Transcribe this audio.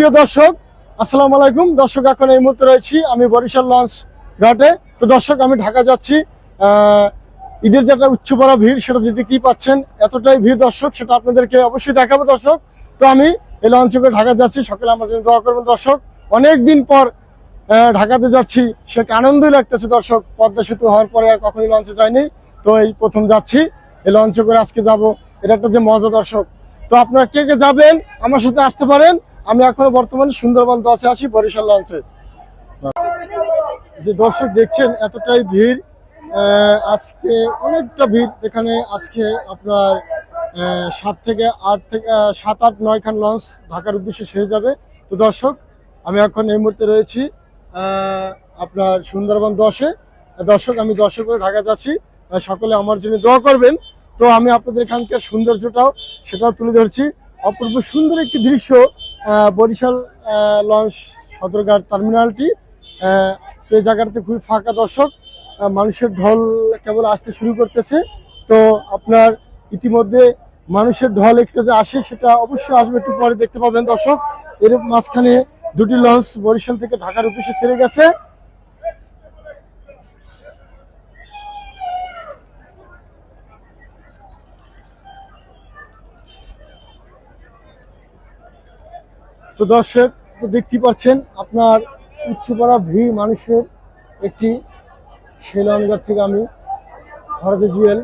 প্রিয় দর্শক, আসসালামু আলাইকুম। দর্শক, এখন এই মুহূর্তে রয়েছি আমি বরিশাল লঞ্চ ঘাটে। তো দর্শক, আমি ঢাকা যাচ্ছি। ঈদের যে একটা উচ্চ বড় ভিড়, সেটা দিতে কি পাচ্ছেন? এতটাই ভিড় দর্শক, সেটা আপনাদেরকে অবশ্যই দেখাবো দর্শক। তো আমি এই লঞ্চে করে ঢাকা যাচ্ছি। সকালে আমার জন্য দোয়া করবেন দর্শক। অনেক দিন পর ঢাকাতে যাচ্ছি। সেটা আনন্দই লাগতেছে দর্শক। পদ্মা সেতু হওয়ার পরে আর কখনোই লঞ্চে যায়নি তো এই প্রথম যাচ্ছি। এই লঞ্চে করে আজকে যাব। এটা একটা যে মজা দর্শক। তো আপনারা কে কে যাবেন, আমার সাথে আসতে পারেন। আমি এখনও বর্তমানে সুন্দরবন দশে আছি, বরিশাল লঞ্চে। যে দর্শক দেখছেন, এতটাই ভিড় আজকে অনেকটা ভিড়। এখানে আজকে আপনার সাত থেকে আট থেকে সাত, আট, নয় খান লঞ্চ ঢাকার উদ্দেশ্যে সেরে যাবে। তো দর্শক, আমি এখন এই মুহূর্তে রয়েছি আপনার সুন্দরবন দশে। দর্শক, আমি দশে করে ঢাকা যাচ্ছি। সকলে আমার জন্য দোয়া করবেন। তো আমি আপনাদের এখানকার সৌন্দর্যটাও, সেটাও তুলে ধরছি। অপূর্ব সুন্দর একটি দৃশ্য বরিশাল লঞ্চ, সদরঘাট টার্মিনালটি এই জায়গাটাতে খুবই ফাঁকা দর্শক মানুষের ঢল কেবল আসতে শুরু করতেছে। তো আপনার ইতিমধ্যে মানুষের ঢল একটু যে আসে, সেটা অবশ্যই আসবে, একটু পরে দেখতে পাবেন দর্শক। এর মাঝখানে দুটি লঞ্চ বরিশাল থেকে ঢাকার উদ্দেশ্যে সেরে গেছে। তো দর্শক, তো দেখতে পাচ্ছেন আপনার উচ্চপাড়া ভি মানুষের একটি শিলনগর থেকে আমি ভারতীয় জুয়েল